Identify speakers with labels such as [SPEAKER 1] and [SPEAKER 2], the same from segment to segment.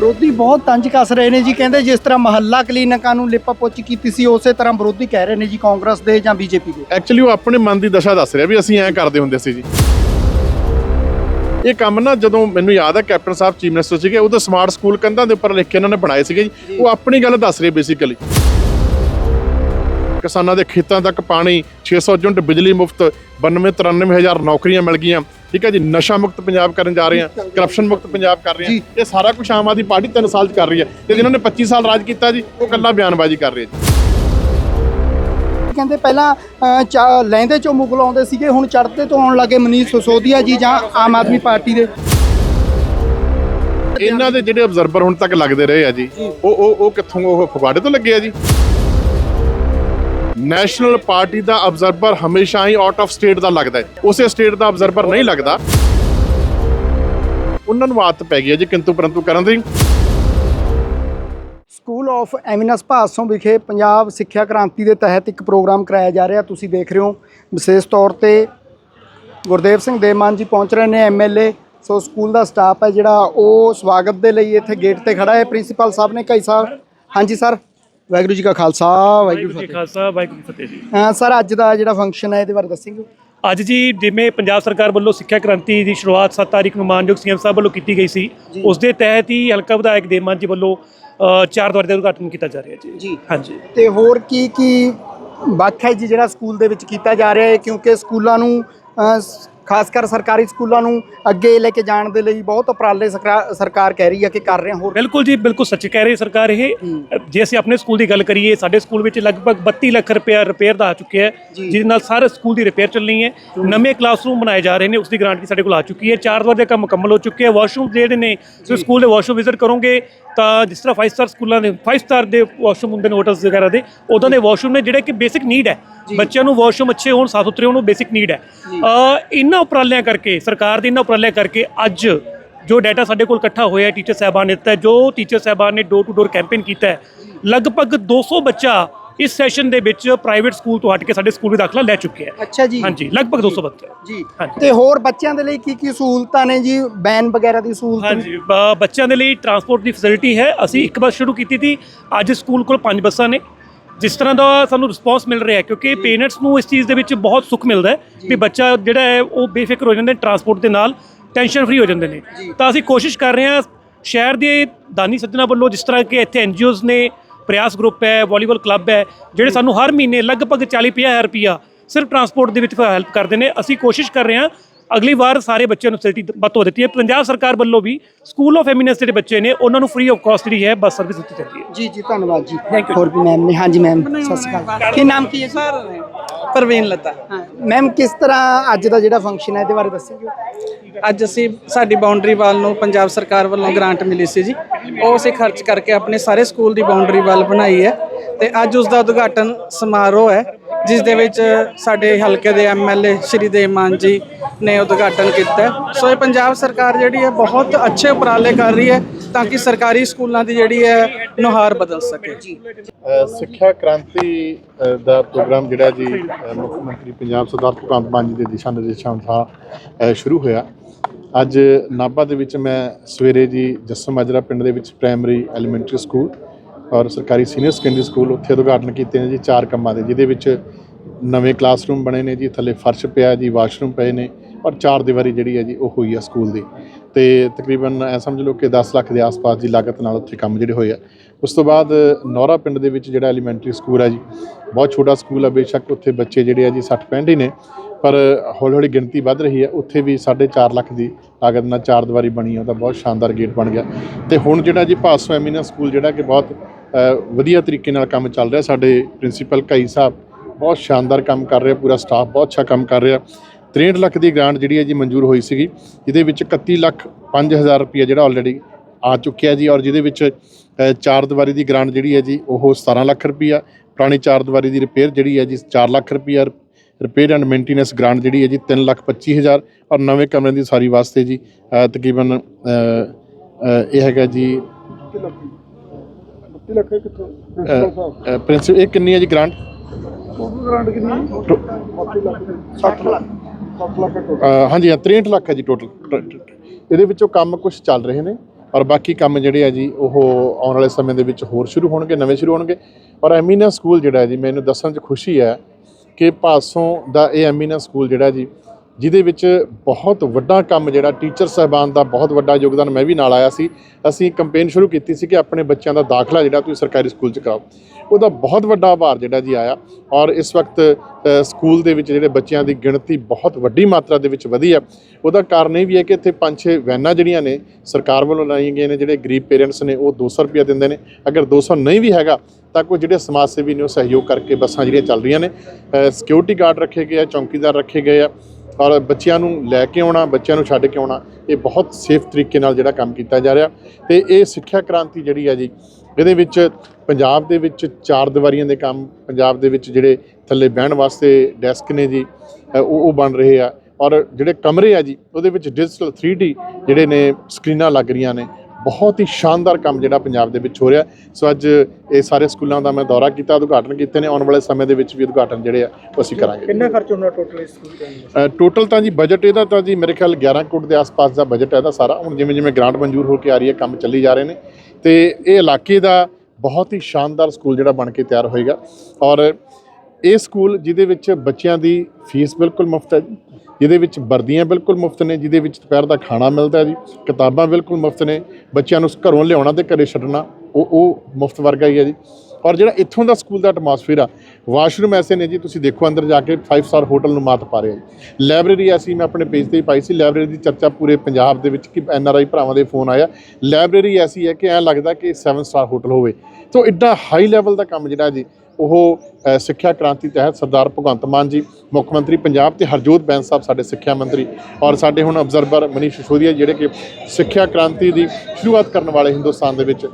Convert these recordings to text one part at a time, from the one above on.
[SPEAKER 1] ਵਿਰੋਧੀ ਬਹੁਤ ਤੰਜ ਕੱਸ ਰਹੇ ਨੇ ਜੀ। ਕਹਿੰਦੇ ਜਿਸ ਤਰ੍ਹਾਂ ਮਹੱਲਾ ਕਲੀਨਿਕਾਂ ਨੂੰ ਲਿਪਾ ਪੋਚੀ ਕੀਤੀ ਸੀ ਉਸੇ ਤਰ੍ਹਾਂ ਵਿਰੋਧੀ ਕਹਿ ਰਹੇ ਨੇ ਜੀ ਕਾਂਗਰਸ ਦੇ ਜਾਂ ਬੀਜੇਪੀ ਦੇ।
[SPEAKER 2] ਐਕਚੁਅਲੀ ਉਹ ਆਪਣੇ ਮਨ ਦੀ ਦਸ਼ਾ ਦੱਸ ਰਿਹਾ ਵੀ ਅਸੀਂ ਐਂ ਕਰਦੇ ਹੁੰਦੇ ਸੀ ਜੀ। ਇਹ ਕੰਮ ਨਾ ਜਦੋਂ ਮੈਨੂੰ ਯਾਦ ਹੈ ਕੈਪਟਨ ਸਾਹਿਬ ਚੀਫ ਮਿਨਿਸਟਰ ਸੀਗੇ ਉਦੋਂ ਸਮਾਰਟ ਸਕੂਲ ਕੰਧਾਂ ਦੇ ਉੱਪਰ ਲਿਖ ਕੇ ਇਹਨਾਂ ਨੇ ਬਣਾਏ ਸੀਗੇ ਜੀ। ਉਹ ਆਪਣੀ ਗੱਲ ਦੱਸ ਰਹੇ ਬੇਸਿਕਲੀ ਕਿਸਾਨਾਂ ਦੇ ਖੇਤਾਂ ਤੱਕ ਪਾਣੀ 600 ਯੂਨਿਟ ਬਿਜਲੀ ਮੁਫਤ 92 93000 ਨੌਕਰੀਆਂ ਮਿਲ ਗਈਆਂ। ਠੀਕ ਹੈ ਜੀ ਨਸ਼ਾ ਮੁਕਤ ਪੰਜਾਬ ਕਰਨ ਜਾ ਰਹੇ ਹਾਂ ਕਰਪਸ਼ਨ ਮੁਕਤ ਪੰਜਾਬ ਕਰ ਰਹੇ ਹਾਂ। ਇਹ ਸਾਰਾ ਕੁਝ ਆਮ ਆਦਮੀ ਪਾਰਟੀ 3 ਸਾਲ ਚ ਕਰ ਰਹੀ ਹੈ ਤੇ ਜਿਨ੍ਹਾਂ ਨੇ 25 ਸਾਲ ਰਾਜ ਕੀਤਾ ਜੀ ਉਹ ਕੱਲਾ ਬਿਆਨਬਾਜ਼ੀ ਕਰ ਰਹੇ ਜੀ।
[SPEAKER 1] ਕਹਿੰਦੇ ਪਹਿਲਾਂ ਲਹਿੰਦੇ ਚੋਂ ਮੁਗਲ ਆਉਂਦੇ ਸੀਗੇ ਹੁਣ ਚੜ੍ਹਦੇ ਤੋਂ ਆਉਣ ਲੱਗੇ ਮਨੀਸ਼ ਸਿਸੋਦੀਆ ਜੀ ਜਾਂ ਆਮ ਆਦਮੀ ਪਾਰਟੀ ਦੇ।
[SPEAKER 2] ਇਹਨਾਂ ਦੇ ਜਿਹੜੇ ਅਬਜ਼ਰਵਰ ਹੁਣ ਤੱਕ ਲੱਗਦੇ ਰਹੇ ਆ ਜੀ ਉਹ ਉਹ ਉਹ ਕਿੱਥੋਂ ਉਹ ਫਗਵਾੜੇ ਤੋਂ ਲੱਗੇ ਆ ਜੀ। ਨੈਸ਼ਨਲ ਪਾਰਟੀ ਦਾ ਅਬਜ਼ਰਵਰ ਹਮੇਸ਼ਾ ਹੀ ਆਊਟ ਆਫ ਸਟੇਟ ਦਾ ਲੱਗਦਾ ਹੈ। ਉਸੇ ਸਟੇਟ ਦਾ ਅਬਜ਼ਰਵਰ ਨਹੀਂ ਲੱਗਦਾ। ਉਹਨਾਂ ਨੂੰ ਆਦਤ ਪੈ ਗਈ ਹੈ ਜੀ ਕਿੰਤੂ ਪਰੰਤੂ ਕਰਨ ਦੀ।
[SPEAKER 1] ਸਕੂਲ ਆਫ ਐਮਿਨਸ ਭਾਸੋਂ ਵਿਖੇ ਪੰਜਾਬ ਸਿੱਖਿਆ ਕ੍ਰਾਂਤੀ ਦੇ ਤਹਿਤ ਇੱਕ ਪ੍ਰੋਗਰਾਮ ਕਰਾਇਆ ਜਾ ਰਿਹਾ। ਤੁਸੀਂ ਦੇਖ ਰਹੇ ਹੋ, ਵਿਸ਼ੇਸ਼ ਤੌਰ ਤੇ ਗੁਰਦੇਵ ਸਿੰਘ ਦੇਮਾਨ ਜੀ ਪਹੁੰਚ ਰਹੇ ਨੇ ਐਮਐਲਏ ਸੋ ਸਕੂਲ ਦਾ ਸਟਾਫ ਹੈ ਜਿਹੜਾ, ਉਹ ਸਵਾਗਤ ਦੇ ਲਈ ਇੱਥੇ ਗੇਟ ਤੇ ਖੜਾ ਹੈ। ਪ੍ਰਿੰਸੀਪਲ ਸਾਹਿਬ ਨੇ, ਕਈ ਸਾਲ, ਹਾਂਜੀ ਸਰ ਵਾਹਿਗੁਰੂ ਜੀ ਕਾ ਖਾਲਸਾ ਵਾਹਿਗੁਰੂ ਜੀ ਕੀ
[SPEAKER 3] ਖਾਲਸਾ ਵਾਹਿਗੁਰੂ ਜੀ ਫਤਿਹ ਜੀ।
[SPEAKER 1] ਅਹ ਸਰ ਅੱਜ ਦਾ ਜਿਹੜਾ ਫੰਕਸ਼ਨ ਹੈ ਇਹਦੇ ਬਾਰੇ ਦੱਸੇਂਗੇ
[SPEAKER 3] ਅੱਜ ਜੀ ਜਿਵੇਂ ਪੰਜਾਬ ਸਰਕਾਰ ਵੱਲੋਂ ਸਿੱਖਿਆ ਕ੍ਰਾਂਤੀ ਦੀ ਸ਼ੁਰੂਆਤ 7 ਤਾਰੀਖ ਨੂੰ ਮਾਨਯੋਗ ਸੀਐਮ ਸਾਹਿਬ ਵੱਲੋਂ ਕੀਤੀ ਗਈ ਸੀ ਉਸ ਦੇ ਤਹਿਤ ਹੀ ਹਲਕਾ ਵਿਧਾਇਕ ਦੇਮਾਨ ਜੀ ਵੱਲੋਂ ਅ, ਚਾਰ ਦੁਆਰੇ ਦਾ ਉਦਘਾਟਨ ਕੀਤਾ ਜਾ ਰਿਹਾ ਜੀ।
[SPEAKER 1] ਜੀ।
[SPEAKER 3] ਹਾਂਜੀ।
[SPEAKER 1] ਤੇ ਹੋਰ ਕੀ ਕੀ ਵੱਖ ਹੈ ਜੀ ਜਿਹੜਾ ਸਕੂਲ ਦੇ ਵਿੱਚ ਕੀਤਾ ਜਾ ਰਿਹਾ ਹੈ? ਕਿਉਂਕਿ ਸਕੂਲਾਂ ਨੂੰ ਅਹ, ਸ- ਖਾਸ ਕਰ ਸਰਕਾਰੀ ਸਕੂਲਾਂ ਨੂੰ ਅੱਗੇ ਲੈ ਕੇ ਜਾਣ ਦੇ ਲਈ ਬਹੁਤ ਉਪਰਾਲੇ ਸਰਕਾ- ਸਰਕਾਰ ਕਹਿ ਰਹੀ ਹੈ ਕਿ ਕਰ ਰਹੇ ਹੋਰ।
[SPEAKER 3] ਬਿਲਕੁਲ ਜੀ ਬਿਲਕੁਲ ਸੱਚ ਕਹਿ ਰਹੀ ਸਰਕਾਰ ਇਹ। ਜੇ ਅਸੀਂ ਆਪਣੇ ਸਕੂਲ ਦੀ ਗੱਲ ਕਰੀਏ ਸਾਡੇ ਸਕੂਲ ਵਿੱਚ ਲਗਭਗ 32 ਲੱਖ ਰੁਪਏ ਰਿਪੇਅਰ ਦਾ ਆ ਚੁੱਕਿਆ ਹੈ ਜਿਹਦੇ ਨਾਲ ਸਾਰੇ ਸਕੂਲ ਦੀ ਰਿਪੇਅਰ ਚੱਲਣੀ ਹੈ। ਨਵੇਂ ਕਲਾਸਰੂਮ ਬਣਾਏ ਜਾ ਰਹੇ ਨੇ ਉਸ ਦੀ ਗ੍ਰਾਂਟ ਸਾਡੇ ਕੋਲ ਆ ਚੁੱਕੀ ਹੈ। ਚਾਰ ਦੁਆਰ ਦੇ ਕੰਮ ਮੁਕੰਮਲ ਹੋ ਚੁੱਕੇ ਹੈ। ਵਾਸ਼ਰੂਮ ਜਿਹੜੇ ਨੇ ਤੁਸੀਂ ਸਕੂਲ ਦੇ ਵਾਸ਼ਰੂਮ ਵਿਜ਼ਿਟ ਕਰੋਗੇ ਤਾਂ ਜਿਸ ਤਰ੍ਹਾਂ 5 ਸਟਾਰ ਸਕੂਲਾਂ ਦੇ 5 ਸਟਾਰ ਦੇ ਵਾਸ਼ਰੂਮ ਹੁੰਦੇ ਨੇ ਹੋਟਲਸ ਵਗੈਰਾ ਦੇ ਉਦਾਂ ਦੇ ਵਾਸ਼ਰੂਮ ਨੇ ਜਿਹੜੇ ਕਿ ਬੇਸਿਕ ਨੀਡ ਹੈ। ਬੱਚਿਆਂ ਨੂੰ ਵਾਸ਼ਰੂਮ ਅੱਛੇ ਹੋਣ ਸਾਫ਼ ਸੁਥਰੇ ਹੋਣ ਉਹ ਬੇਸਿਕ ਨੀਡ ਹੈ। ਇਹਨਾਂ ਉਪਰਾਲਿਆਂ ਕਰਕੇ ਸਰਕਾਰ ਦੇ ਇਹਨਾਂ ਉਪਰਾਲਿਆਂ ਕਰਕੇ ਅੱਜ ਜੋ ਡਾਟਾ ਸਾਡੇ ਕੋਲ ਇਕੱਠਾ ਹੋਇਆ ਟੀਚਰ ਸਾਹਿਬਾਨ ਨੇ ਦਿੱਤਾ ਜੋ ਟੀਚਰ ਸਾਹਿਬਾਨ ਨੇ ਡੋਰ ਟੂ ਡੋਰ ਕੈਂਪੇਨ ਕੀਤਾ ਹੈ ਲਗਭਗ 200 ਬੱਚਾ ਇਸ ਸੈਸ਼ਨ ਦੇ ਵਿੱਚ ਪ੍ਰਾਈਵੇਟ ਸਕੂਲ ਤੋਂ ਹਟ ਕੇ ਸਾਡੇ ਸਕੂਲ ਵਿੱਚ ਦਾਖਲਾ ਲੈ ਚੁੱਕੇ ਹੈ।
[SPEAKER 1] ਅੱਛਾ ਜੀ।
[SPEAKER 3] ਹਾਂਜੀ ਲਗਭਗ 200 ਬੱਚੇ
[SPEAKER 1] ਜੀ। ਤੇ ਹੋਰ ਬੱਚਿਆਂ ਦੇ ਲਈ ਕੀ ਕੀ ਸਹੂਲਤਾਂ ਨੇ ਜੀ? ਬੈਨ ਵਗੈਰਾ ਦੀ ਸਹੂਲਤ?
[SPEAKER 3] ਹਾਂਜੀ ਬੱਚਿਆਂ ਦੇ ਲਈ ਟਰਾਂਸਪੋਰਟ ਦੀ ਫੈਸਿਲਿਟੀ ਹੈ। ਅਸੀਂ ਇੱਕ ਬੱਸ ਸ਼ੁਰੂ ਕੀਤੀ ਸੀ। ਅੱਜ ਸਕੂਲ ਕੋਲ ਪੰਜ ਬੱਸਾਂ ਨੇ। ਜਿਸ ਤਰ੍ਹਾਂ ਦਾ ਸਾਨੂੰ ਰਿਸਪੌਂਸ ਮਿਲ ਰਿਹਾ ਹੈ ਕਿਉਂਕਿ ਪੇਰੈਂਟਸ ਨੂੰ ਇਸ ਚੀਜ਼ ਦੇ ਵਿੱਚ ਬਹੁਤ ਸੁੱਖ ਮਿਲਦਾ ਹੈ ਵੀ ਬੱਚਾ ਜਿਹੜਾ ਹੈ ਉਹ ਬੇਫਿਕਰ ਹੋ ਜਾਂਦੇ ਟਰਾਂਸਪੋਰਟ ਦੇ ਨਾਲ ਟੈਨਸ਼ਨ ਫ੍ਰੀ ਹੋ ਜਾਂਦੇ ਨੇ। ਤਾਂ ਅਸੀਂ ਕੋਸ਼ਿਸ਼ ਕਰ ਰਹੇ ਹਾਂ ਸ਼ਹਿਰ ਦੇ ਦਾਨੀ ਸੱਜਣਾ ਵੱਲੋਂ ਜਿਸ ਤਰ੍ਹਾਂ ਕਿ ਇੱਥੇ ਐਨਜੀਓਜ਼ ਨੇ ਪ੍ਰਯਾਸ ਗਰੁੱਪ ਹੈ ਵਾਲੀਬਾਲ ਕਲੱਬ ਹੈ ਜਿਹੜੇ ਸਾਨੂੰ ਹਰ ਮਹੀਨੇ ਲਗਭਗ 40 ਹਜ਼ਾਰ ਰੁਪਿਆ ਸਿਰਫ ਟਰਾਂਸਪੋਰਟ ਦੇ ਵਿੱਚ ਹੈਲਪ ਕਰਦੇ ਨੇ। ਅਸੀਂ ਕੋਸ਼ਿਸ਼ ਕਰ ਰਹੇ ਹਾਂ ਅਗਲੀ ਵਾਰ ਸਾਰੇ ਬੱਚਿਆਂ ਨੂੰ ਫੈਸਿਲਿਟੀ ਵੱਧ ਤੋਂ ਵੱਧ ਦਿੱਤੀ ਹੈ। ਪੰਜਾਬ ਸਰਕਾਰ ਵੱਲੋਂ ਵੀ ਸਕੂਲ ਆਫ ਐਮਿਨੈਂਸ ਜਿਹੜੇ ਬੱਚੇ ਨੇ ਉਹਨਾਂ ਨੂੰ ਫ੍ਰੀ ਆਫ ਕਾਸਟ ਜਿਹੜੀ ਹੈ ਬੱਸ ਸਰਵਿਸ ਦਿੱਤੀ ਜਾਂਦੀ ਹੈ।
[SPEAKER 1] ਜੀ ਜੀ ਧੰਨਵਾਦ ਜੀ।
[SPEAKER 3] Thank you.
[SPEAKER 1] ਹੋਰ ਵੀ ਮੈਮ ਨੇ? ਹਾਂਜੀ ਮੈਮ ਸਤਿ ਸ਼੍ਰੀ ਅਕਾਲ। ਕੀ ਨਾਮ ਕੀ ਹੈ ਸਰ
[SPEAKER 4] ਪ੍ਰਵੀਨ ਲਤਾ।
[SPEAKER 1] ਮੈਮ ਕਿਸ ਤਰ੍ਹਾਂ ਅੱਜ ਦਾ ਜਿਹੜਾ ਫੰਕਸ਼ਨ ਹੈ ਇਹਦੇ ਬਾਰੇ ਦੱਸੋਗੇ?
[SPEAKER 4] ਅੱਜ ਅਸੀਂ ਸਾਡੀ ਬਾਉਂਡਰੀ ਵਾਲ ਨੂੰ ਪੰਜਾਬ ਸਰਕਾਰ ਵੱਲੋਂ ਗ੍ਰਾਂਟ ਮਿਲੀ ਸੀ ਜੀ। ਉਹ ਅਸੀਂ ਖਰਚ ਕਰਕੇ ਆਪਣੇ ਸਾਰੇ ਸਕੂਲ ਦੀ ਬਾਉਂਡਰੀ ਵਾਲ ਬਣਾਈ ਹੈ ਤੇ ਅੱਜ ਉਸ ਦਾ ਉਦਘਾਟਨ ਸਮਾਰੋਹ ਹੈ। ਜਿਸ ਦੇ ਵਿੱਚ ਸਾਡੇ ਹਲਕੇ ਦੇ ਐਮਐਲਏ ਸ਼੍ਰੀ ਦੇਵਮਾਨ ਜੀ ਨੇ ਉਦਘਾਟਨ ਕੀਤਾ। ਸੋ ਇਹ ਪੰਜਾਬ ਸਰਕਾਰ ਜਿਹੜੀ ਹੈ ਬਹੁਤ ਅੱਛੇ ਉਪਰਾਲੇ ਕਰ ਰਹੀ ਹੈ ਤਾਂ ਕਿ ਸਰਕਾਰੀ ਸਕੂਲਾਂ ਦੀ ਜਿਹੜੀ ਹੈ ਨੁਹਾਰ ਬਦਲ ਸਕੇ।
[SPEAKER 2] ਸਿੱਖਿਆ ਕ੍ਰਾਂਤੀ ਦਾ ਪ੍ਰੋਗਰਾਮ ਜਿਹੜਾ ਜੀ ਮੁੱਖ ਮੰਤਰੀ ਪੰਜਾਬ ਸਰਦਾਰ ਭਗਵੰਤ ਮਾਨ ਜੀ ਦੇ ਦਿਸ਼ਾ ਨਿਰਦੇਸ਼ਾਂ ਅਨੁਸਾਰ ਸ਼ੁਰੂ ਹੋਇਆ। ਅੱਜ ਨਾਭਾ ਦੇ ਵਿੱਚ ਮੈਂ ਸਵੇਰੇ ਜੀ ਜੱਸਮ ਮਾਜਰਾ ਪਿੰਡ ਦੇ ਵਿੱਚ ਪ੍ਰਾਇਮਰੀ ਐਲੀਮੈਂਟਰੀ ਸਕੂਲ ਔਰ ਸਰਕਾਰੀ ਸੀਨੀਅਰ ਸੈਕੰਡਰੀ ਸਕੂਲ ਉੱਥੇ ਉਦਘਾਟਨ ਕੀਤੇ ਨੇ ਜੀ ਚਾਰ ਕੰਮਾਂ ਦੇ, ਜਿਹਦੇ ਵਿੱਚ ਨਵੇਂ ਕਲਾਸਰੂਮ ਬਣੇ ਨੇ ਜੀ, ਥੱਲੇ ਫਰਸ਼ ਪਿਆ ਜੀ, ਵਾਸ਼ਰੂਮ ਪਏ ਨੇ ਔਰ ਚਾਰ ਦੀਵਾਰੀ ਜਿਹੜੀ ਹੈ ਜੀ ਉਹ ਹੋਈ ਆ ਸਕੂਲ ਦੀ। ਤੇ ਤਕਰੀਬਨ ਐ ਸਮਝ ਲਓ ਕਿ 10 ਲੱਖ ਦੇ ਆਸ-ਪਾਸ ਦੀ ਲਾਗਤ ਨਾਲ ਉੱਥੇ ਕੰਮ ਜਿਹੜੇ ਹੋਏ ਆ। ਉਸ ਤੋਂ ਬਾਅਦ ਨੌਰਾ ਪਿੰਡ ਦੇ ਵਿੱਚ ਜਿਹੜਾ ਐਲੀਮੈਂਟਰੀ ਸਕੂਲ ਹੈ ਜੀ, ਬਹੁਤ ਛੋਟਾ ਸਕੂਲ ਆ, ਬੇਸ਼ੱਕ ਉੱਥੇ ਬੱਚੇ ਜਿਹੜੇ ਆ ਜੀ 60 65 ਹੀ ਨੇ, ਪਰ ਹੌਲੀ ਹੌਲੀ ਗਿਣਤੀ ਵੱਧ ਰਹੀ ਹੈ, ਉੱਥੇ ਵੀ 4.5 ਲੱਖ ਦੀ ਲਾਗਤ ਨਾਲ ਚਾਰ ਦੀਵਾਰੀ ਬਣੀ ਆ, ਉਹਦਾ ਬਹੁਤ ਸ਼ਾਨਦਾਰ ਗੇਟ ਬਣ ਗਿਆ। ਤੇ ਹੁਣ ਜਿਹੜਾ ਜੀ ਭਾਸੋ ਐਮੀਨਾ ਸਕੂਲ ਜਿਹੜਾ ਕਿ ਬਹੁਤ ਵਧੀਆ ਤਰੀਕੇ ਨਾਲ ਕੰਮ ਚੱਲ ਰਿਹਾ। ਸਾਡੇ ਪ੍ਰਿੰਸੀਪਲ ਘਾਈ ਸਾਹਿਬ ਬਹੁਤ ਸ਼ਾਨਦਾਰ ਕੰਮ ਕਰ ਰਿਹਾ। ਪੂਰਾ ਸਟਾਫ ਬਹੁਤ ਅੱਛਾ ਕੰਮ ਕਰ ਰਿਹਾ। 63 ਲੱਖ ਦੀ ਗ੍ਰਾਂਟ ਜਿਹੜੀ ਹੈ ਜੀ ਮਨਜ਼ੂਰ ਹੋਈ ਸੀਗੀ। ਜਿਹਦੇ ਵਿੱਚ 31 ਲੱਖ 5000 ਰੁਪਏ ਜਿਹੜਾ ਆਲਰੇਡੀ ਆ ਚੁੱਕਿਆ ਜੀ ਔਰ ਜਿਹਦੇ ਵਿੱਚ ਚਾਰ ਦੀਵਾਰੀ ਦੀ ਗ੍ਰਾਂਟ ਜਿਹੜੀ ਹੈ ਜੀ, ਉਹ 17 ਲੱਖ ਰੁਪਈਆ। ਪੁਰਾਣੀ ਚਾਰ ਦੀਵਾਰੀ ਦੀ ਰਿਪੇਅਰ ਜਿਹੜੀ ਹੈ ਜੀ 4 ਲੱਖ ਰੁਪਈਆ। ਰਿਪੇਅਰ ਐਂਡ ਮੇਨਟੇਨੈਂਸ ਗ੍ਰਾਂਟ ਜਿਹੜੀ ਹੈ ਜੀ 3 ਲੱਖ 25 ਹਜ਼ਾਰ। ਔਰ ਨਵੇਂ ਕਮਰੇ ਦੀ ਸਾਰੀ ਵਾਸਤੇ ਜੀ ਤਕਰੀਬਨ ਇਹ ਹੈਗਾ ਜੀ 32 ਲੱਖ ਕਿੱਥੋਂ? ਪ੍ਰਿੰਸੀਪਲ ਇਹ ਕਿੰਨੀ ਹੈ ਜੀ ਗ੍ਰਾਂਟ ਅ, ਹਾਂਜੀ ਹਾਂ 63 ਲੱਖ ਹੈ ਜੀ ਟੋਟਲ ਇਹਦੇ ਵਿੱਚੋਂ ਕੰਮ ਕੁਝ ਚੱਲ ਰਹੇ ਨੇ ਔਰ ਬਾਕੀ ਕੰਮ ਜਿਹੜੇ ਆ ਜੀ ਉਹ ਆਉਣ ਵਾਲੇ ਸਮੇਂ ਦੇ ਵਿੱਚ ਹੋਰ ਸ਼ੁਰੂ ਹੋਣਗੇ ਨਵੇਂ ਸ਼ੁਰੂ ਹੋਣਗੇ। ਔਰ ਐਮੀਨਸ ਸਕੂਲ ਜਿਹੜਾ ਹੈ ਜੀ ਮੈਨੂੰ ਦੱਸਣ 'ਚ ਖੁਸ਼ੀ ਹੈ ਕਿ ਭਾਸੋਂ ਦਾ ਇਹ ਐਮੀਨਸ ਸਕੂਲ ਜਿਹੜਾ ਜੀ ਜਿਹਦੇ ਵਿੱਚ ਬਹੁਤ ਵੱਡਾ ਕੰਮ ਜਿਹੜਾ ਟੀਚਰ ਸਾਹਿਬਾਨ ਦਾ ਬਹੁਤ ਵੱਡਾ ਯੋਗਦਾਨ ਮੈਂ ਵੀ ਨਾਲ ਆਇਆ ਸੀ। ਅਸੀਂ ਕੈਂਪੇਨ ਸ਼ੁਰੂ ਕੀਤੀ ਸੀ ਕਿ ਆਪਣੇ ਬੱਚਿਆਂ ਦਾ ਦਾਖਲਾ ਜਿਹੜਾ ਤੁਸੀਂ ਸਰਕਾਰੀ ਸਕੂਲ 'ਚ ਕਰਾਓ। ਉਹਦਾ ਬਹੁਤ ਵੱਡਾ ਆਭਾਰ ਜਿਹੜਾ ਜੀ ਆਇਆ ਔਰ ਇਸ ਵਕਤ ਸਕੂਲ ਦੇ ਵਿੱਚ ਜਿਹੜੇ ਬੱਚਿਆਂ ਦੀ ਗਿਣਤੀ ਬਹੁਤ ਵੱਡੀ ਮਾਤਰਾ ਦੇ ਵਿੱਚ ਵਧੀ ਹੈ। ਉਹਦਾ ਕਾਰਨ ਇਹ ਵੀ ਹੈ ਕਿ ਇੱਥੇ ਪੰਜ ਛੇ ਵੈਨਾਂ ਜਿਹੜੀਆਂ ਨੇ ਸਰਕਾਰ ਵੱਲੋਂ ਲਾਈਆਂ ਗਈਆਂ ਨੇ, ਜਿਹੜੇ ਗਰੀਬ ਪੇਰੈਂਟਸ ਨੇ, ਉਹ 200 ਰੁਪਏ ਦਿੰਦੇ ਨੇ। ਅਗਰ 200 ਨਹੀਂ ਵੀ ਹੈਗਾ ਤਾਂ ਕੋਈ ਜਿਹੜੇ ਸਮਾਜ ਸੇਵੀ ਨੇ ਉਹ ਸਹਿਯੋਗ ਕਰਕੇ ਬੱਸਾਂ ਜਿਹੜੀਆਂ ਚੱਲ ਰਹੀਆਂ ਨੇ। ਸਿਕਿਉਰਿਟੀ ਗਾਰਡ ਰੱਖੇ ਗਏ ਆ, ਚੌਕੀਦਾਰ ਰੱਖੇ ਗਏ ਆ। ਔਰ ਬੱਚਿਆਂ ਨੂੰ ਲੈ ਕੇ ਆਉਣਾ, ਬੱਚਿਆਂ ਨੂੰ ਛੱਡ ਕੇ ਆਉਣਾ, ਇਹ ਬਹੁਤ ਸੇਫ ਤਰੀਕੇ ਨਾਲ ਜਿਹੜਾ ਕੰਮ ਕੀਤਾ ਜਾ ਰਿਹਾ। ਤੇ ਇਹ ਸਿੱਖਿਆ ਕ੍ਰਾਂਤੀ ਜਿਹੜੀ ਆ ਜੀ, ਇਹਦੇ ਵਿੱਚ ਪੰਜਾਬ ਦੇ ਵਿੱਚ ਚਾਰ ਦੀਵਾਰੀਆਂ ਦੇ ਕੰਮ, ਪੰਜਾਬ ਦੇ ਵਿੱਚ ਜਿਹੜੇ ਥੱਲੇ ਬਹਿਣ ਵਾਸਤੇ ਡੈਸਕ ਨੇ ਜੀ ਉਹ ਉਹ ਬਣ ਰਹੇ ਆ। ਔਰ ਜਿਹੜੇ ਕਮਰੇ ਆ ਜੀ, ਉਹਦੇ ਵਿੱਚ ਡਿਜੀਟਲ 3D ਜਿਹੜੇ ਨੇ ਸਕਰੀਨਾਂ ਲੱਗ ਰਹੀਆਂ ਨੇ। ਬਹੁਤ ਹੀ ਸ਼ਾਨਦਾਰ ਕੰਮ ਜਿਹੜਾ ਪੰਜਾਬ ਦੇ ਵਿੱਚ ਹੋ ਰਿਹਾ। ਸੋ ਅੱਜ ਇਹ ਸਾਰੇ ਸਕੂਲਾਂ ਦਾ ਮੈਂ ਦੌਰਾ ਕੀਤਾ ਉਦਘਾਟਨ ਕੀਤੇ ਨੇ। ਆਉਣ ਵਾਲੇ ਸਮੇਂ ਦੇ ਵਿੱਚ ਵੀ ਉਦਘਾਟਨ ਜਿਹੜੇ ਆ ਉਹ ਅਸੀਂ ਕਰਾਂਗੇ।
[SPEAKER 1] ਕਿੰਨਾ ਖਰਚ ਹੋਣਾ ਟੋਟਲ ਇਸ ਸਕੂਲ ਤੇ
[SPEAKER 2] ਟੋਟਲ ਤਾਂ ਜੀ ਬਜਟ ਇਹਦਾ ਤਾਂ ਜੀ ਮੇਰੇ ਖਿਆਲ 11 ਕਰੋੜ ਦੇ ਆਸ-ਪਾਸ ਦਾ ਬਜਟ ਹੈ ਇਹਦਾ ਸਾਰਾ। ਹੁਣ ਜਿਵੇਂ ਜਿਵੇਂ ਗ੍ਰਾਂਟ ਮਨਜ਼ੂਰ ਹੋ ਕੇ ਆ ਰਹੀ ਹੈ ਕੰਮ ਚੱਲੀ ਜਾ ਰਹੇ ਨੇ। ਤੇ ਇਹ ਇਲਾਕੇ ਦਾ ਬਹੁਤ ਹੀ ਸ਼ਾਨਦਾਰ ਸਕੂਲ ਜਿਹੜਾ ਬਣ ਕੇ ਤਿਆਰ ਹੋਏਗਾ। ਔਰ ਇਹ ਸਕੂਲ ਜਿਹਦੇ ਵਿੱਚ ਬੱਚਿਆਂ ਦੀ ਫੀਸ ਬਿਲਕੁਲ ਮੁਫਤ ਹੈ ਜੀ। ਜਿਹਦੇ ਵਿੱਚ ਵਰਦੀਆਂ ਬਿਲਕੁਲ ਮੁਫਤ ਨੇ, ਜਿਹਦੇ ਵਿੱਚ ਦੁਪਹਿਰ ਦਾ ਖਾਣਾ ਮਿਲਦਾ ਜੀ। ਕਿਤਾਬਾਂ ਬਿਲਕੁਲ ਮੁਫਤ ਨੇ, ਬੱਚਿਆਂ ਨੂੰ ਘਰੋਂ ਲਿਆਉਣਾ ਤੇ ਘਰੇ ਛੱਡਣਾ, ਉਹ ਉਹ ਮੁਫਤ ਵਰਗਾ ਹੀ ਹੈ ਜੀ। ਔਰ ਜਿਹੜਾ ਇੱਥੋਂ ਦਾ ਸਕੂਲ ਦਾ ਐਟਮੋਸਫੀਅਰ ਆ ਵਾਸ਼ਰੂਮ ਐਸੇ ਨੇ ਜੀ, ਤੁਸੀਂ ਦੇਖੋ ਅੰਦਰ ਜਾ ਕੇ 5 ਸਟਾਰ ਹੋਟਲ ਨੂੰ ਮਾਤ ਪਾ ਰਿਹਾ ਜੀ। ਲਾਇਬ੍ਰੇਰੀ ਐਸੀ ਮੈਂ ਆਪਣੇ ਪੇਜ ਤੇ ਹੀ ਪਾਈ ਸੀ ਲਾਇਬ੍ਰੇਰੀ ਦੀ ਚਰਚਾ ਪੂਰੇ ਪੰਜਾਬ ਦੇ ਵਿੱਚ ਕਿ ਐਨ ਆਰ ਆਈ ਭਰਾਵਾਂ ਦੇ ਫੋਨ ਆਇਆ। ਲਾਇਬ੍ਰੇਰੀ ਐਸੀ ਹੈ ਕਿ ਐਂ ਲੱਗਦਾ ਕਿ 7 ਸਟਾਰ ਹੋਟਲ ਹੋਵੇ। ਸੋ ਐਡਾ ਹਾਈ ਲੈਵਲ ਦਾ ਕੰਮ ਜਿਹੜਾ ਜੀ ਉਹ ਸਿੱਖਿਆ ਕ੍ਰਾਂਤੀ ਤਹਿਤ ਸਰਦਾਰ ਭਗਵੰਤ ਮਾਨ ਜੀ ਮੁੱਖ ਮੰਤਰੀ ਪੰਜਾਬ ਤੇ ਹਰਜੋਤ ਬੈਂਸ ਸਾਹਿਬ ਸਾਡੇ ਸਿੱਖਿਆ ਮੰਤਰੀ ਔਰ ਸਾਡੇ ਹੁਣ ਅਬਜ਼ਰਵਰ ਮਨੀਸ਼ ਸਿਸੋਦੀਆ ਜਿਹੜੇ ਕਿ ਸਿੱਖਿਆ ਕ੍ਰਾਂਤੀ ਦੀ ਸ਼ੁਰੂਆਤ ਕਰਨ ਵਾਲੇ ਹਿੰਦੁਸਤਾਨ ਦੇ ਵਿੱਚ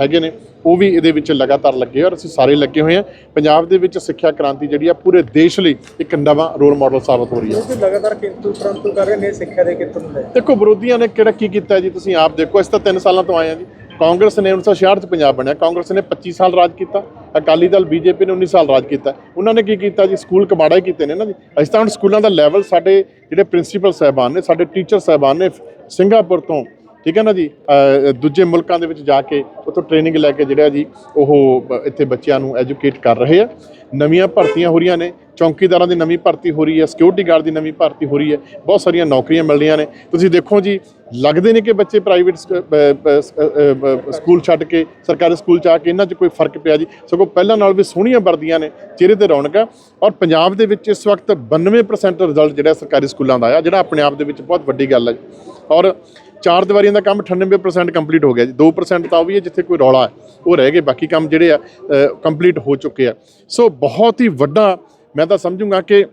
[SPEAKER 2] ਹੈਗੇ ਨੇ ਉਹ ਵੀ ਇਹਦੇ ਵਿੱਚ ਲਗਾਤਾਰ ਲੱਗੇ ਔਰ ਅਸੀਂ ਸਾਰੇ ਲੱਗੇ ਹੋਏ ਹਾਂ। ਪੰਜਾਬ ਦੇ ਵਿੱਚ ਸਿੱਖਿਆ ਕ੍ਰਾਂਤੀ ਜਿਹੜੀ ਆ ਪੂਰੇ ਦੇਸ਼ ਲਈ ਇੱਕ ਨਵਾਂ ਰੋਲ ਮਾਡਲ ਸਾਬਤ ਹੋ ਰਹੀ ਹੈ।
[SPEAKER 1] ਲਗਾਤਾਰ ਕਿੰਤੂ ਪ੍ਰੰਤੂ ਕਰ ਰਹੇ ਨੇ ਸਿੱਖਿਆ ਦੇ ਕਿੰਤੂ ਨੂੰ ਲੈ
[SPEAKER 2] ਦੇਖੋ ਵਿਰੋਧੀਆਂ ਨੇ ਕਿਹੜਾ ਕੀ ਕੀਤਾ ਜੀ? ਤੁਸੀਂ ਆਪ ਦੇਖੋ ਅਸੀਂ ਤਾਂ 3 ਸਾਲਾਂ ਤੋਂ ਆਏ ਹਾਂ ਜੀ। ਕਾਂਗਰਸ ਨੇ 1966 ਚ ਪੰਜਾਬ ਬਣਿਆ। ਕਾਂਗਰਸ ਨੇ 25 ਸਾਲ ਰਾਜ ਕੀਤਾ। ਅਕਾਲੀ ਦਲ, ਬੀਜੇਪੀ ਨੇ 19 ਸਾਲ ਰਾਜ ਕੀਤਾ। ਉਹਨਾਂ ਨੇ ਕੀ ਕੀਤਾ ਜੀ? ਸਕੂਲ ਕਮਾੜਾ ਹੀ ਕੀਤੇ ਨੇ ਨਾ ਜੀ। ਅਸੀਂ ਤਾਂ ਹੁਣ ਸਕੂਲਾਂ ਦਾ ਲੈਵਲ ਸਾਡੇ ਜਿਹੜੇ ਪ੍ਰਿੰਸੀਪਲ ਸਾਹਿਬਾਨ ਨੇ, ਸਾਡੇ ਟੀਚਰ ਸਾਹਿਬਾਨ ਨੇ, ਸਿੰਗਾਪੁਰ ਤੋਂ ਠੀਕ ਹੈ ਨਾ ਜੀ? ਦੂਜੇ ਮੁਲਕਾਂ ਦੇ ਵਿੱਚ ਜਾ ਕੇ ਉੱਥੋਂ ਟ੍ਰੇਨਿੰਗ ਲੈ ਕੇ ਜਿਹੜਾ ਜੀ ਉਹ ਇੱਥੇ ਬੱਚਿਆਂ ਨੂੰ ਐਜੂਕੇਟ ਕਰ ਰਹੇ ਆ। ਨਵੀਆਂ ਭਰਤੀਆਂ ਹੋ ਰਹੀਆਂ ਨੇ। ਚੌਂਕੀਦਾਰਾਂ ਦੀ ਨਵੀਂ ਭਰਤੀ ਹੋ ਰਹੀ ਹੈ। ਸਿਕਿਉਰਿਟੀ ਗਾਰਡ ਦੀ ਨਵੀਂ ਭਰਤੀ ਹੋ ਰਹੀ ਹੈ। ਬਹੁਤ ਸਾਰੀਆਂ ਨੌਕਰੀਆਂ ਮਿਲ ਰਹੀਆਂ ਨੇ। ਤੁਸੀਂ ਦੇਖੋ ਜੀ, ਲੱਗਦੇ ਨੇ ਕਿ ਬੱਚੇ ਪ੍ਰਾਈਵੇਟ ਸਕੂਲ ਛੱਡ ਕੇ, ਸਰਕਾਰੀ ਸਕੂਲ ਚ ਆ ਕੇ ਇਹਨਾਂ 'ਚ ਕੋਈ ਫ਼ਰਕ ਪਿਆ ਜੀ? ਸਗੋਂ ਪਹਿਲਾਂ ਨਾਲ ਵੀ ਸੋਹਣੀਆਂ ਵਰਦੀਆਂ ਨੇ, ਚਿਹਰੇ ਤੇ ਰੌਣਕ ਹੈ ਔਰ ਪੰਜਾਬ ਦੇ ਵਿੱਚ ਇਸ ਵਕਤ 92% ਰਿਜ਼ਲਟ ਜਿਹੜਾ ਸਰਕਾਰੀ ਸਕੂਲਾਂ ਦਾ ਆਇਆ, ਜਿਹੜਾ ਆਪਣੇ ਆਪ ਦੇ ਵਿੱਚ ਬਹੁਤ ਵੱਡੀ ਗੱਲ ਹੈ ਜੀ। ਔਰ ਚਾਰ ਦੀਵਾਰੀਆਂ ਦਾ ਕੰਮ 98% ਕੰਪਲੀਟ ਹੋ ਗਿਆ ਜੀ। 2% ਤਾਂ ਉਹ ਵੀ ਹੈ ਜਿੱਥੇ ਕੋਈ ਰੌਲਾ ਹੈ, ਉਹ ਰਹਿ ਗਏ, ਬਾਕੀ ਕੰਮ ਜਿਹੜੇ ਆ ਕੰਪਲੀਟ ਹੋ ਚੁੱਕੇ ਆ। ਸੋ ਬਹੁਤ ਹੀ ਵੱਡਾ ਮੈਂ ਤਾਂ ਸਮਝੂੰਗਾ ਕਿ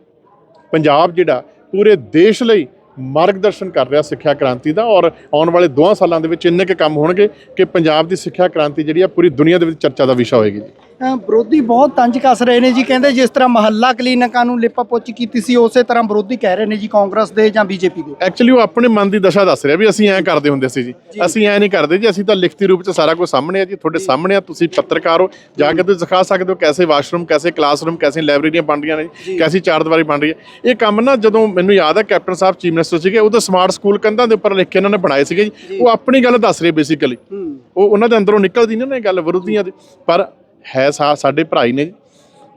[SPEAKER 2] ਪੰਜਾਬ ਜਿਹੜਾ ਪੂਰੇ ਦੇਸ਼ ਲਈ ਮਾਰਗਦਰਸ਼ਨ ਕਰ ਰਿਹਾ ਸਿੱਖਿਆ ਕ੍ਰਾਂਤੀ ਦਾ ਔਰ ਆਉਣ ਵਾਲੇ ਦੋਹਾਂ ਸਾਲਾਂ ਦੇ ਵਿੱਚ ਇੰਨੇ ਕੁ ਕੰਮ ਹੋਣਗੇ ਕਿ ਪੰਜਾਬ ਦੀ ਸਿੱਖਿਆ ਕ੍ਰਾਂਤੀ ਜਿਹੜੀ ਆ ਪੂਰੀ ਦੁਨੀਆ ਦੇ ਵਿੱਚ ਚਰਚਾ ਦਾ ਵਿਸ਼ਾ ਹੋਏਗੀ ਜੀ।
[SPEAKER 1] ਵਿਰੋਧੀ ਬਹੁਤ ਤੰਜ ਕੱਸ ਰਹੇ ਨੇ ਜੀ ਕਹਿੰਦੇ ਜਿਸ ਤਰ੍ਹਾਂ ਮਹੱਲਾ ਕਲੀਨਿਕਾਂ ਨੂੰ ਲਿਪਾ ਪੋਚੀ ਕੀਤੀ ਸੀ ਉਸੇ ਤਰ੍ਹਾਂ ਵਿਰੋਧੀ ਕਹਿ ਰਹੇ ਨੇ ਜੀ ਕਾਂਗਰਸ ਦੇ ਜਾਂ ਬੀਜੇਪੀ ਦੇ।
[SPEAKER 2] ਐਕਚੁਅਲੀ ਉਹ ਆਪਣੇ ਮਨ ਦੀ ਦਸ਼ਾ ਦੱਸ ਰਿਹਾ ਵੀ ਅਸੀਂ ਐਂ ਕਰਦੇ ਹੁੰਦੇ ਸੀ ਜੀ। ਅਸੀਂ ਐਂ ਨਹੀਂ ਕਰਦੇ ਜੀ ਅਸੀਂ ਤਾਂ ਲਿਖਤੀ ਰੂਪ 'ਚ ਸਾਰਾ ਕੁਝ ਸਾਹਮਣੇ ਆ ਜੀ ਤੁਹਾਡੇ ਸਾਹਮਣੇ ਆ ਤੁਸੀਂ ਪੱਤਰਕਾਰ ਹੋ ਜਾ ਕੇ ਤੁਸੀਂ ਦਿਖਾ ਸਕਦੇ ਹੋ ਕੈਸੇ ਵਾਸ਼ਰੂਮ ਕੈਸੇ ਕਲਾਸਰੂਮ ਕੈਸੇ ਲਾਇਬ੍ਰੇਰੀਆਂ ਬਣ ਰਹੀਆਂ ਨੇ ਜੀ ਕੈਸੀ ਚਾਰ ਦੀਵਾਰੀ ਬਣ ਰਹੀ ਹੈ। ਇਹ ਕੰਮ ਨਾ ਜਦੋਂ ਮੈਨੂੰ ਯਾਦ ਹੈ ਕੈਪਟਨ ਸਾਹਿਬ ਚੀਫ ਮਿਨਿਸਟਰ ਸੀਗੇ ਉਹ ਤਾਂ ਸਮਾਰਟ ਸਕੂਲ ਕੰਧਾਂ ਦੇ ਉੱਪਰ ਲਿਖ ਕੇ ਇਹਨਾਂ ਨੇ ਬਣਾਏ ਸੀਗੇ ਜੀ। ਉਹ ਆਪਣੀ ਗੱਲ ਦੱਸ ਰਹੇ ਬੇਸਿਕਲੀ ਉਹ ਉਹਨਾਂ ਦੇ ਅੰਦਰੋਂ ਨਿਕਲਦੀ ਨਹੀਂ ਨਾ ਇਹ ਗੱਲ ਵਿਰੋਧੀਆਂ ਦੀ। ਪਰ ਹੈ ਸਾ, ਸਾਡੇ ਭਰਾਈ ਨੇ,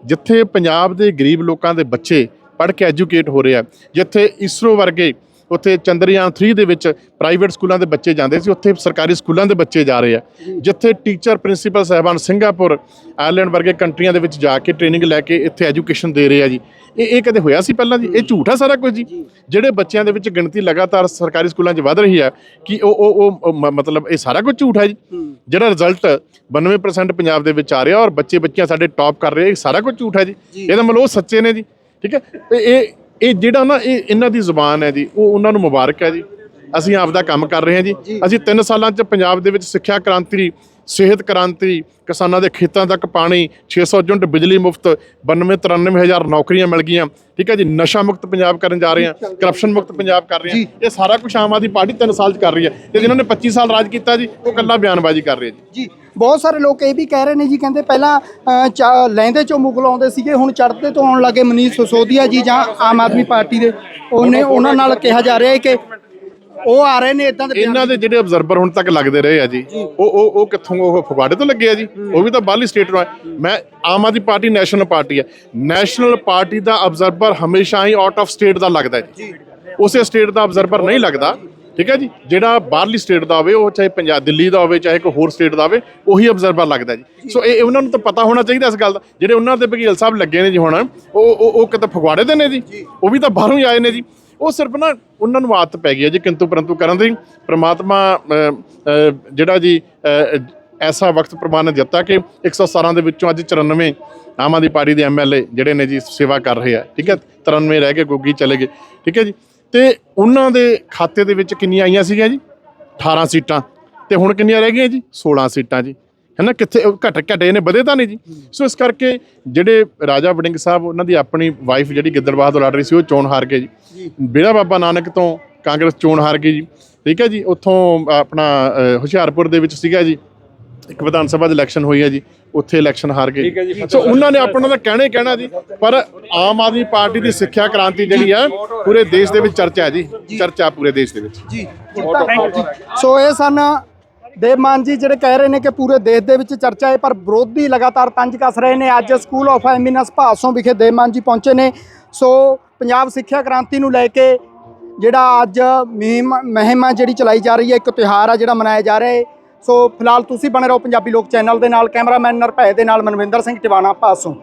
[SPEAKER 2] ਜਿੱਥੇ ਪੰਜਾਬ ਦੇ ਗਰੀਬ ਲੋਕਾਂ ਦੇ ਬੱਚੇ ਪੜ੍ਹ ਕੇ ਐਜੂਕੇਟ ਹੋ ਰਹੇ ਆ, ਜਿੱਥੇ ਇਸਰੋ ਵਰਗੇ ਉੱਥੇ ਚੰਦਰਯਾਨ 3 ਦੇ ਵਿੱਚ ਪ੍ਰਾਈਵੇਟ ਸਕੂਲਾਂ ਦੇ ਬੱਚੇ ਜਾਂਦੇ ਸੀ ਉੱਥੇ ਸਰਕਾਰੀ ਸਕੂਲਾਂ ਦੇ ਬੱਚੇ ਜਾ ਰਹੇ ਆ। ਜਿੱਥੇ ਟੀਚਰ ਪ੍ਰਿੰਸੀਪਲ ਸਾਹਿਬਾਨ ਸਿੰਗਾਪੁਰ ਆਇਰਲੈਂਡ ਵਰਗੇ ਕੰਟਰੀਆਂ ਦੇ ਵਿੱਚ ਜਾ ਕੇ ਟ੍ਰੇਨਿੰਗ ਲੈ ਕੇ ਇੱਥੇ ਐਜੂਕੇਸ਼ਨ ਦੇ ਰਹੇ ਆ ਜੀ। ਇਹ ਇਹ ਕਦੇ ਹੋਇਆ ਸੀ ਪਹਿਲਾਂ ਜੀ? ਇਹ ਝੂਠ ਆ ਸਾਰਾ ਕੁਝ ਜੀ? ਜਿਹੜੇ ਬੱਚਿਆਂ ਦੇ ਵਿੱਚ ਗਿਣਤੀ ਲਗਾਤਾਰ ਸਰਕਾਰੀ ਸਕੂਲਾਂ 'ਚ ਵੱਧ ਰਹੀ ਹੈ ਕਿ ਉਹ ਉਹ ਉਹ ਮਤਲਬ ਇਹ ਸਾਰਾ ਕੁਝ ਝੂਠ ਹੈ ਜੀ? ਜਿਹੜਾ ਰਿਜ਼ਲਟ 92% ਪੰਜਾਬ ਦੇ ਵਿੱਚ ਆ ਰਿਹਾ ਔਰ ਬੱਚੇ ਬੱਚੀਆਂ ਸਾਡੇ ਟੌਪ ਕਰ ਰਹੇ ਇਹ ਸਾਰਾ ਕੁਝ ਝੂਠ ਹੈ ਜੀ। ਇਹਦਾ ਮਤਲਬ ਉਹ ਸੱਚੇ ਨੇ ਜੀ ਠੀਕ ਹੈ? ਇਹ ਇਹ ਜਿਹੜਾ ਨਾ ਇਹ ਇਹਨਾਂ ਦੀ ਜ਼ੁਬਾਨ ਹੈ ਜੀ, ਉਹ ਉਹਨਾਂ ਨੂੰ ਮੁਬਾਰਕ ਹੈ ਜੀ। ਅਸੀਂ ਆਪ ਦਾ ਕੰਮ ਕਰ ਰਹੇ ਹਾਂ ਜੀ। ਅਸੀਂ 3 ਸਾਲਾਂ 'ਚ ਪੰਜਾਬ ਦੇ ਵਿੱਚ ਸਿੱਖਿਆ ਕ੍ਰਾਂਤੀ ਸਿਹਤ ਕ੍ਰਾਂਤੀ ਕਿਸਾਨਾਂ ਦੇ ਖੇਤਾਂ ਤੱਕ ਪਾਣੀ 600 ਯੂਨਿਟ ਬਿਜਲੀ ਮੁਫਤ 92 93 ਹਜ਼ਾਰ ਨੌਕਰੀਆਂ ਮਿਲ ਗਈਆਂ। ਠੀਕ ਹੈ ਜੀ ਨਸ਼ਾ ਮੁਕਤ ਪੰਜਾਬ ਕਰਨ ਜਾ ਰਹੇ ਹਾਂ ਕਰਪਸ਼ਨ ਮੁਕਤ ਪੰਜਾਬ ਕਰ ਰਹੇ ਹਾਂ। ਇਹ ਸਾਰਾ ਕੁਝ ਆਮ ਆਦਮੀ ਪਾਰਟੀ 3 ਸਾਲ 'ਚ ਕਰ ਰਹੀ ਹੈ। ਤੇ ਜਿਨ੍ਹਾਂ ਨੇ 25 ਸਾਲ ਰਾਜ ਕੀਤਾ ਜੀ ਉਹ ਕੱਲਾ ਬਿਆਨਬਾਜ਼ੀ ਕਰ ਰਹੇ ਜੀ।
[SPEAKER 1] ਜੀ ਬਹੁਤ ਸਾਰੇ ਲੋਕ ਇਹ ਵੀ ਕਹਿ ਰਹੇ ਨੇ ਜੀ ਕਹਿੰਦੇ ਪਹਿਲਾਂ ਲਹਿੰਦੇ ਚੋਂ ਮੁਗਲ ਆਉਂਦੇ ਸੀਗੇ ਹੁਣ ਚੜ੍ਹਦੇ ਤੋਂ ਆਉਣ ਲੱਗੇ ਮਨੀਸ਼ ਸਿਸੋਦੀਆ ਜੀ ਜਾਂ ਆਮ ਆਦਮੀ ਪਾਰਟੀ ਦੇ। ਉਹਨੇ ਉਹਨਾਂ ਨਾਲ ਕਿਹਾ ਜਾ ਰਿਹਾ ਹੈ ਕਿ ਉਹ ਆ ਰਹੇ ਨੇ ਇਦਾਂ ਦੇ
[SPEAKER 2] ਇਹਨਾਂ ਦੇ ਜਿਹੜੇ ਅਬਜ਼ਰਵਰ ਹੁਣ ਤੱਕ ਲੱਗਦੇ ਰਹੇ ਆ ਜੀ ਉਹ ਉਹ ਉਹ ਕਿੱਥੋਂ ਉਹ ਫਗਵਾੜੇ ਤੋਂ ਲੱਗੇ ਆ ਜੀ? ਉਹ ਵੀ ਤਾਂ ਬਾਹਰਲੀ ਸਟੇਟ ਤੋਂ ਮੈਂ Aam Aadmi party national party ਹੈ ਨੈਸ਼ਨਲ ਪਾਰਟੀ ਦਾ ਅਬਜ਼ਰਵਰ ਹਮੇਸ਼ਾ ਹੀ ਆਊਟ ਆਫ ਸਟੇਟ ਦਾ ਲੱਗਦਾ ਹੈ ਜੀ। ਉਸੇ ਸਟੇਟ ਦਾ ਅਬਜ਼ਰਵਰ ਨਹੀਂ ਲੱਗਦਾ। ਠੀਕ ਹੈ ਜੀ? ਜਿਹੜਾ ਬਾਹਰਲੀ ਸਟੇਟ ਦਾ ਹੋਵੇ ਉਹ ਚਾਹੇ ਪੰਜਾਬ ਦਿੱਲੀ ਦਾ ਹੋਵੇ ਚਾਹੇ ਕੋਈ ਹੋਰ ਸਟੇਟ ਦਾ ਹੋਵੇ ਉਹੀ ਅਬਜ਼ਰਵਰ ਲੱਗਦਾ ਜੀ। ਸੋ ਇਹ ਉਹਨਾਂ ਨੂੰ ਤਾਂ ਪਤਾ ਹੋਣਾ ਚਾਹੀਦਾ ਇਸ ਗੱਲ ਦਾ। ਜਿਹੜੇ ਉਹਨਾਂ ਦੇ ਵਕੀਲ ਸਾਹਿਬ ਲੱਗੇ ਨੇ ਜੀ ਹੁਣ ਉਹ ਉਹ ਕਿਤੇ ਫਗਵਾੜੇ ਦੇ ਨੇ ਜੀ। ਉਹ ਵੀ ਤਾਂ ਬਾਹਰੋਂ ਹੀ ਆਏ ਨੇ ਜੀ। ਉਹ ਸਿਰਫ ਨਾ ਉਹਨਾਂ ਨੂੰ ਆਦਤ ਪੈ ਗਈ ਹੈ ਜੀ ਕਿੰਤੂ ਪਰੰਤੂ ਕਰਨ ਦੀ। ਪ੍ਰਮਾਤਮਾ ਜਿਹੜਾ ਜੀ ਐਸਾ ਵਕਤ ਪ੍ਰਮਾਨ ਨੇ ਦਿੱਤਾ ਕਿ 117 ਦੇ ਵਿੱਚੋਂ ਅੱਜ 94 ਆਮ ਆਦਮੀ ਪਾਰਟੀ ਦੇ ਐਮਐਲਏ ਜਿਹੜੇ ਨੇ ਜੀ ਸੇਵਾ ਕਰ ਰਹੇ ਆ, ਠੀਕ ਹੈ? 93 ਰਹਿ ਗਏ ਗੋਗੀ ਚਲੇ ਗਏ, ਠੀਕ ਹੈ ਜੀ? ਤੇ ਉਹਨਾਂ ਦੇ ਖਾਤੇ ਦੇ ਵਿੱਚ ਕਿੰਨੀਆਂ ਆਈਆਂ ਸੀਗੀਆਂ ਜੀ? 18 ਸੀਟਾਂ। ਤੇ ਹੁਣ ਕਿੰਨੀਆਂ ਰਹਿ ਗਈਆਂ ਜੀ? 16 ਸੀਟਾਂ ਜੀ। ਹੈਨਾ ਕਿੱਥੇ ਉਹ ਘਟ ਘਟੇ ਨੇ ਵਧੇ ਤਾਂ ਨਹੀਂ ਜੀ। ਸੋ ਇਸ ਕਰਕੇ ਜਿਹੜੇ ਰਾਜਾ ਵੜਿੰਗ ਸਾਹਿਬ ਉਹਨਾਂ ਦੀ ਆਪਣੀ ਵਾਈਫ ਜਿਹੜੀ ਗਿੱਦੜਬਾਹ ਤੋਂ ਲੜ ਰਹੀ ਸੀ ਉਹ ਚੋਣ ਹਾਰ ਗਏ ਜੀ। ਬੇੜਾ ਬਾਬਾ ਨਾਨਕ ਤੋਂ ਕਾਂਗਰਸ ਚੋਣ ਹਾਰ ਗਈ ਜੀ। ਠੀਕ ਹੈ ਜੀ ਉੱਥੋਂ ਆਪਣਾ ਹੁਸ਼ਿਆਰਪੁਰ ਦੇ ਵਿੱਚ ਸੀਗਾ ਜੀ। ਇੱਕ ਵਿਧਾਨ ਸਭਾ ਦੀ ਇਲੈਕਸ਼ਨ ਹੋਈ ਹੈ ਜੀ ਉੱਥੇ ਇਲੈਕਸ਼ਨ ਹਾਰ ਗਏ ਜੀ। ਸੋ ਉਹਨਾਂ ਨੇ ਆਪਣਾ ਤਾਂ ਕਹਿਣਾ ਹੀ ਕਹਿਣਾ ਜੀ ਪਰ ਆਮ ਆਦਮੀ ਪਾਰਟੀ ਦੀ ਸਿੱਖਿਆ ਕ੍ਰਾਂਤੀ ਜਿਹੜੀ ਹੈ ਪੂਰੇ ਦੇਸ਼ ਦੇ ਵਿੱਚ ਚਰਚਾ ਹੈ ਜੀ। ਚਰਚਾ ਪੂਰੇ ਦੇਸ਼ ਦੇ ਵਿੱਚ।
[SPEAKER 1] ਸੋ ਇਹ ਸਨ ਦੇਵ ਮਾਨ ਜੀ ਜਿਹੜੇ ਕਹਿ ਰਹੇ ਨੇ ਕਿ ਪੂਰੇ ਦੇਸ਼ ਦੇ ਵਿੱਚ ਚਰਚਾ ਹੈ, ਪਰ ਵਿਰੋਧੀ ਲਗਾਤਾਰ ਤੰਜ ਕੱਸ ਰਹੇ ਨੇ। ਅੱਜ ਸਕੂਲ ਆਫ ਐਮਿਨਸ ਭਾਸੋਂ ਵਿਖੇ ਦੇਵ ਮਾਨ ਜੀ ਪਹੁੰਚੇ ਨੇ। ਸੋ ਪੰਜਾਬ ਸਿੱਖਿਆ ਕ੍ਰਾਂਤੀ ਨੂੰ ਲੈ ਕੇ ਜਿਹੜਾ ਅੱਜ ਮੁਹਿੰਮ ਮੁਹਿੰਮ ਆ ਜਿਹੜੀ ਚਲਾਈ ਜਾ ਰਹੀ ਹੈ, ਇੱਕ ਤਿਉਹਾਰ ਆ ਜਿਹੜਾ ਮਨਾਇਆ ਜਾ ਰਿਹਾ ਹੈ। ਸੋ ਫਿਲਹਾਲ ਤੁਸੀਂ ਬਣੇ ਰਹੋ ਪੰਜਾਬੀ ਲੋਕ ਚੈਨਲ ਦੇ ਨਾਲ, ਕੈਮਰਾਮੈਨ ਨਰਭੈ ਦੇ ਨਾਲ ਮਨਵਿੰਦਰ ਸਿੰਘ ਟਿਵਾਣਾ, ਭਾਸੋਂ।